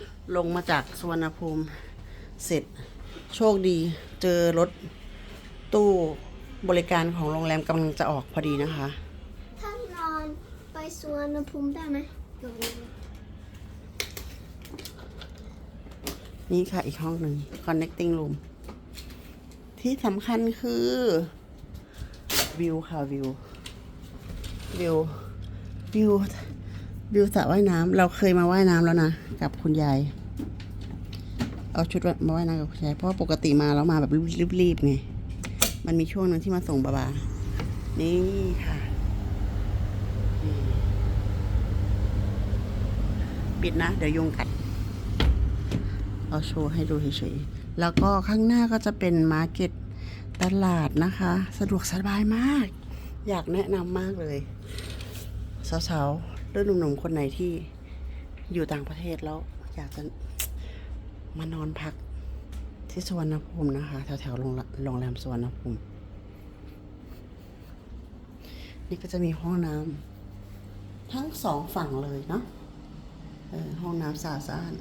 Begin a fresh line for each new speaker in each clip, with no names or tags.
ค่ะลงมาจากสุวรรณภูมิเสร็จโชคดีเจอรถตู้บริการของโรงแรมกำลังจะออกพอดีนะคะ
ถ้านอนไปสวนภูมิได้ไหมเดี๋ยวนี้
นี่ค่ะอีกห้องหนึ่ง connecting room ที่สำคัญคือ วิวค่ะวิว วิว วิว วิวสระว่ายน้ำเราเคยมาว่ายน้ำแล้วนะกับคุณยาย เอาชุดมาว่ายน้ำกับคุณยายเพราะว่าปกติมาแล้วมาแบบรีบๆไงมันมีช่วงหนึ่งที่มาส่งบาบา นี่ค่ะ ปิดนะ เดี๋ยวยุงกัด เอาโชว์ให้ดูเฉยๆ แล้วก็ข้างหน้าก็จะเป็นมาร์เก็ตตลาดนะคะ สะดวกสบายมาก อยากแนะนำมากเลยสาวๆ หรือหนุ่มๆคนไหนที่อยู่ต่างประเทศแล้วอยากจะมานอนพักที่สวนภูมินะคะ แถวๆโรงแรมสวนภูมิ นี่ก็จะมีห้องน้ำทั้งสองฝั่งเลยเนาะห้องน้ำสะอาด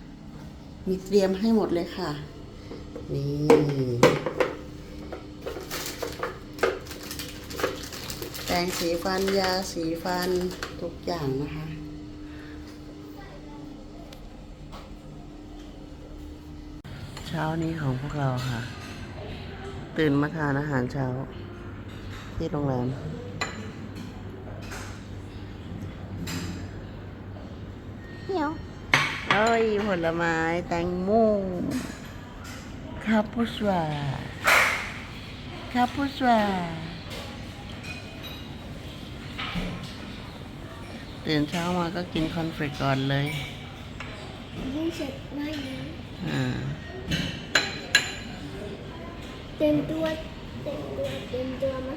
ๆมีเตรียมให้หมดเลยค่ะ นี่ ปรงสีฟันยาสีฟันทุกอย่างนะคะ เช้านี้ของพวกเราค่ะ ตื่นมาทานอาหารเช้า ที่โรงแรม
เดี๋ยว
เอ้ย ผลไม้แตงโมคาปูสวาคาปูสว ตื่นเช้ามาก็กินคอนเฟลกก่อนเลย
ยิ่งเสร็จไม่นะ
อ่า
เต็มตัวเต็มตัวเต็มตัวมา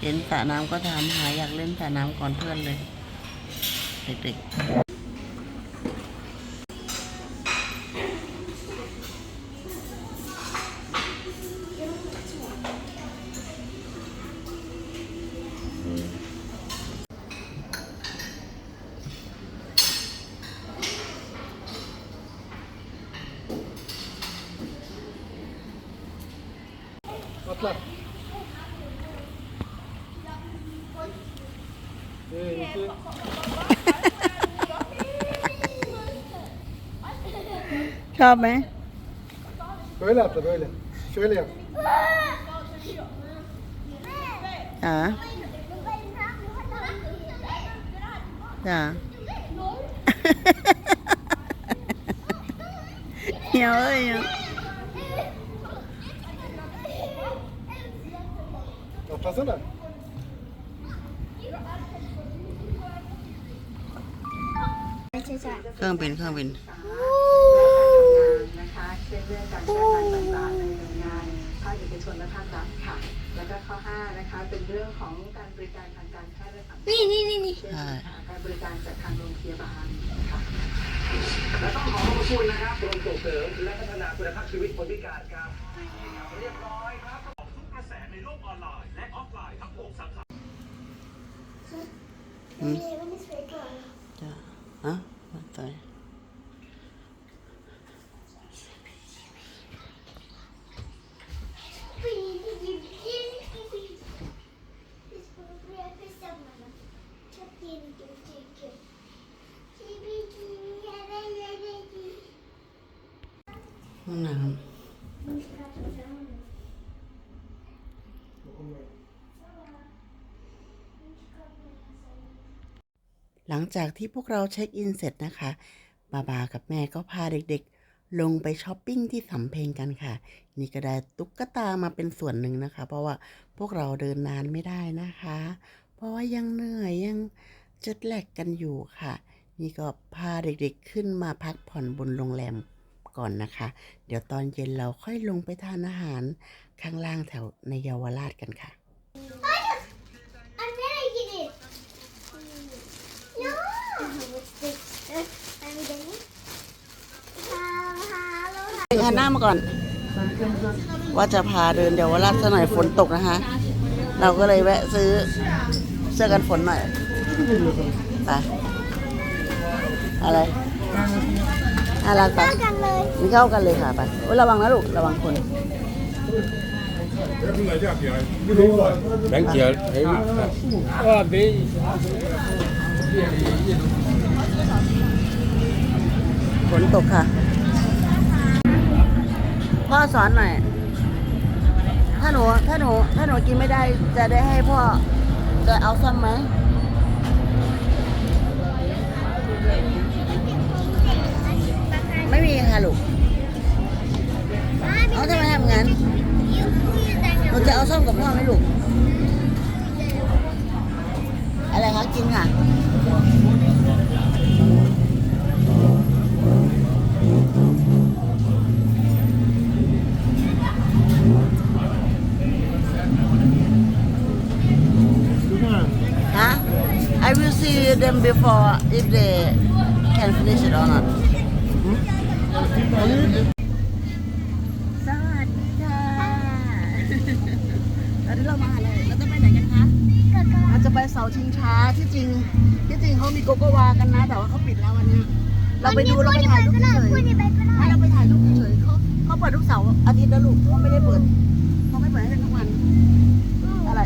เห็นสระน้ำก็ถามหาอยากเล่นสระน้ำก่อนเพื่อนเลย เด็กๆ ชอบไหม
Böyle atla böyle. Şöyle yap.
จ๋าจ๋าเหี่ยวเอ้ย
Atlasana.
ใช่ใช่
เครื่องบินเครื่องบิน
นะคะเช่นเรื่องการช่วยงานต่างๆในหน่วยงานภาคเอกชนและภาครัฐค่ะ แล้วก็ข้อ 5 นะคะ เป็นเรื่องของการบริการทางการแพทย์และสังคม
นี่นี่นี่นี่
เช่น
ใช่
การบริการจากทางโรงพยาบาลค่ะ
และต้องขอขอบคุณนะครับกรมส่งเสริมและพัฒนาคุณภาพชีวิตคนพิการครับเรียบร้อยครับทุกกระแสในโลกออนไลน์และออฟไลน์ทั้ง6สาขา
นี่มันสวยกว่า
จ้าฮะมาต่อย ห้องน้ำหลังจากที่พวกเราเช็คอินเสร็จนะคะ บาบากับแม่ก็พาเด็กๆ ลงไปช้อปปิ้งที่สำเพ็งกันค่ะ นี่ก็ได้ตุ๊กตามาเป็นส่วนหนึ่งนะคะ เพราะว่าพวกเราเดินนานไม่ได้นะคะ เพราะว่ายังเหนื่อยยังเจ็ดแลกกันอยู่ค่ะ นี่ก็พาเด็กๆขึ้นมาพักผ่อนบนโรงแรมก่อนนะคะ เดี๋ยวตอนเย็นเราค่อยลงไปทานอาหารข้างล่างแถวในเยาวราชกันค่ะ
I'm gonna get it. No. What's this?
หันหน้ามาก่อน ว่าจะพาเดินเดี๋ยวว่ารัดซะหน่อยฝนตกนะคะ เราก็เลยแวะซื้อเสื้อกันฝนหน่อยไปอะไรน่ารักไป
เท่ากันเลย
มันเข้ากันเลยค่ะไปโอ้ยระวังนะลูกระวังคน
แบงค์เขียวเฮ้ย
ฝนตกค่ะ พ่อสอนหน่อย ถ้าหนู ถ้าหนู ถ้าหนูกินไม่ได้ จะได้ให้พ่อ จะเอาซ้ำไหมไม่มีค่ะลูกเอาทำไมทำงั้นหนูจะเอาส้มกับพ่อไหมลูก see them before if they can finish it or not สวัสดีค่ะตอนนี้เรามาอะไรเราจะไปไหนกันคะเราจะไปเสาชิงช้าที่จริง ที่จริงเขามีโกโกวากันนะ แต่ว่าเขาปิดแล้ววันนี้ เราไปดูเราไปถ่ายรูปเฉย
พูดไปก็ได้
ให้เราไปถ่ายรูปเฉยเขาเขาเปิดทุกเสาร์อาทิตย์นะลูกเขาไม่ได้เปิดเขาไม่เปิดให้ทุกวันอะไร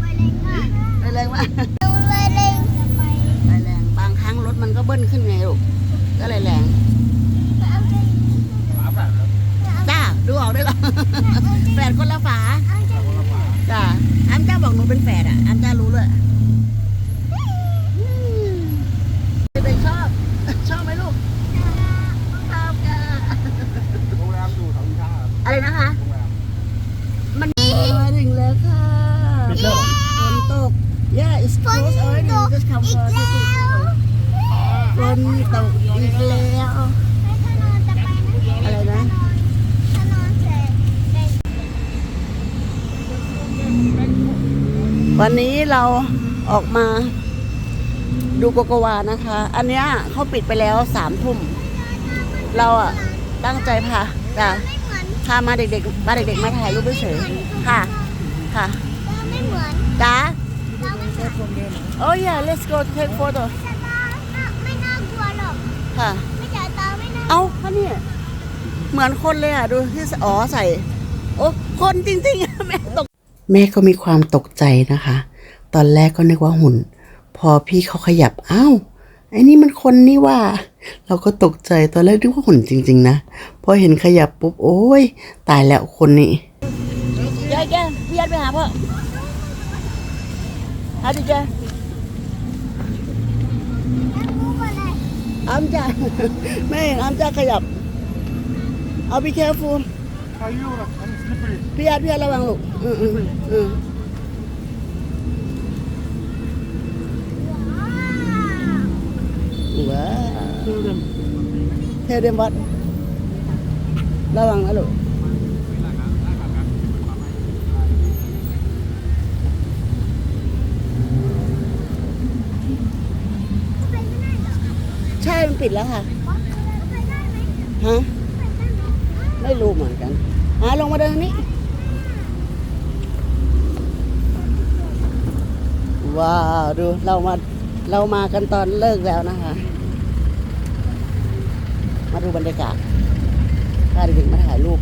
ไปเล่นมาก
ไปแรงมาก เบิ้ลขึ้นไงลูกก็เลยแรง
เอาใจ
จ้าดูออกได้หรอแฝดคนละฝา
เอาใจ
จ้าอัมจ้าบอกหนูเป็นแฝดอะอัมจ้ารู้เลยเด็กๆชอบ ชอบไหมลูก ชอบค่ะ
โรงแรมอยู่แถวอินทราครับ
อะไรนะคะ
โรงแรม
มันมาถึงแล้วค่ะ
ปิดแล้วเหรอ
ฝนตก yeah it's
ฝน
close
ต
already
ก
just come
อีก
for
แล้ว
ฝนตกอีกแล้ว
ไปถนนจะไปไหม
อะไรนะ
ถนนเสร็จเด็ก
วันนี้เราออกมาดูโกโกวานะคะ อันเนี้ยเขาปิดไปแล้วสามทุ่ม เราอะตั้งใจพาจ้ะ
ไม่เหมือน
พามาเด็กๆมาเด็กๆมาถ่ายรูปเฉยๆค่ะ ค่ะ
เราไม่เหมือน
จ้า
เราไม่เหมือน
โอ้ย let's go take photo
แต่ตาไม่น่ากลัวหรอก
ค่ะ
ไม่จ่ายตาไม่น่า
เอ้าเขาเนี่ยเหมือนคนเลยอะ ดูที่อ๋อใส่ โอ้ คนจริงๆแม่ตก แม่ก็มีความตกใจนะคะ ตอนแรกก็นึกว่าหุ่น พอพี่เขาขยับอ้าวไอ้นี่มันคนนี่ว่า เราก็ตกใจตอนแรกนึกว่าหุ่นจริง ๆ นะ พอเห็นขยับปุ๊บโอ้ยตายแล้วคนนี้ยายแกพี่ยัดไปหาพ่อหาดิแก
พูดอะไร
อ้ามจ้าแม่เห็นอ้ามจ้าขยับ เอาพี่แคฟู
Are you I'm slippery
พี่ยัดพี่ยัดระวังลูกอืมอืมอืมว้าวเทเดมวัดระวังนะลูกใช่ มันปิดแล้วค่ะ ฮะ ไม่รู้เหมือนกัน หาลงมาเดินนี้ ว้าวดูเรามาเรามากันตอนเลิกแล้วนะคะ มาดูบรรยากาศพาเด็กๆมาถ่ายรูป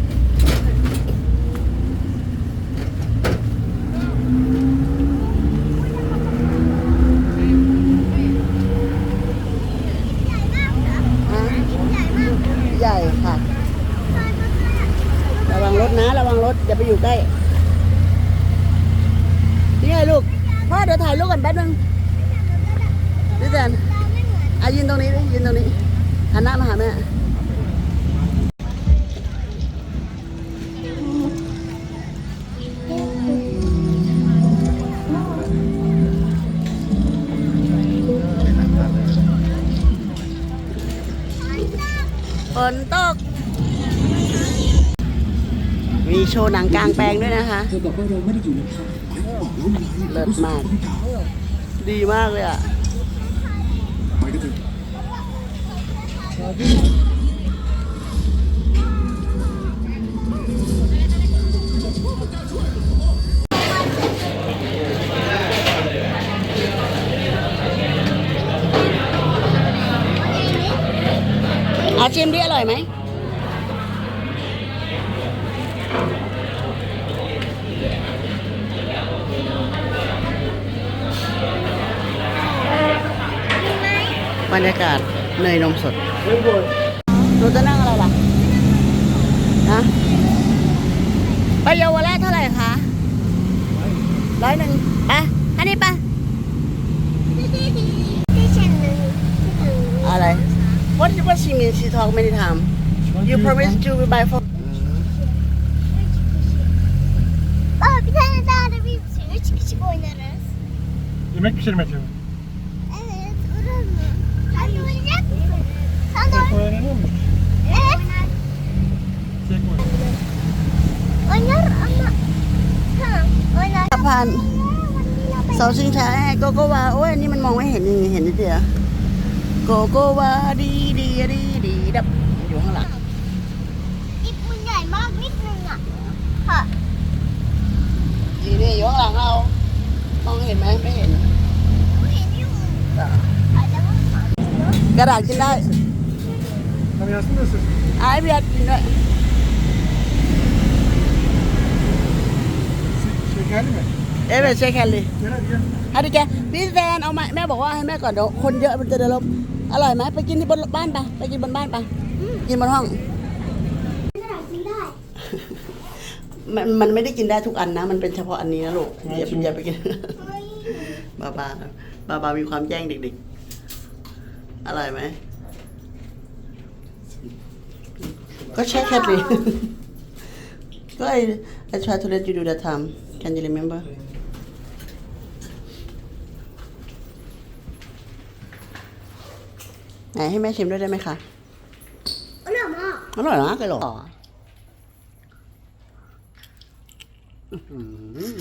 ฮะใหญ่ค่ะ ระวังรถนะ ระวังรถอย่าไปอยู่ใกล้นี่ไงลูกพ่อเดี๋ยวถ่ายรูปกันแป๊บนึงดิแจนอายืนตรงนี้ดิยืนตรงนี้หันหน้ามาหาแม่ โชว์หนังกลางแปลงด้วยนะคะ
เธอบอกว่าเราไม่ได้อยู่ในค่าย
เลิศมาก ดีมากเลยอะ
อาชิมดีอ
ร่อยไหม บรรยากาศเนยนมสดหนูจะนั่งอะไรล่ะฮะไปเยาวราชเท่าไหร่คะร้อยหนึ่งอะอันนี้ปะ
ที่ฉันนึงที่ถึง
อะไร What what she mean she talk many time You promise to buy for
Aa bir tane daha da bir sürü çıkışık oynarız.
Yemek pişirmek için.
เราไป
เสาชิงช้าแอร์โกโกวาโอ้ยอันนี้มันมองไม่เห็นนี่เห็นนิดเดียวโกโกวาดีดีดีดีดับอยู่ข้างหลัง
อิบมันใหญ่มากนิดนึงอะค่ะ
ดีนี่อยู่ข้างหลังเรามองเห็นไหมไม่เห็น
เห็นอยู่อาจจะว่าก
ระดาษกินได้
Hani yazsın nasıl?
ไอ้เบียร์กินด้วย
Şekerli mi?
เอ้ยใช่แค่เลย
Gel hadi gel.
ฮันดิแกพี่แซนเอาไหมแม่บอกว่าให้แม่ก่อนเดี๋ยวคนเยอะมันจะเดินลบอร่อยไหมไปกินที่บนบ้านไปไปกินบนบ้านไปกินบนห้อง
กระดาษกินได้
มันมันไม่ได้กินได้ทุกอันนะ มันเป็นเฉพาะอันนี้นะลูกอย่าอย่าไปกินบาบาบาบามีความแย่งเด็กๆ อร่อยไหมก็ใช่แค่นี้ก็ไอ I try to let you do that time can you remember ไหนให้แม่ชิมด้วยได้ไหมคะ
อร่อยมาก
อร่อยนะเคยหรออื้อหือ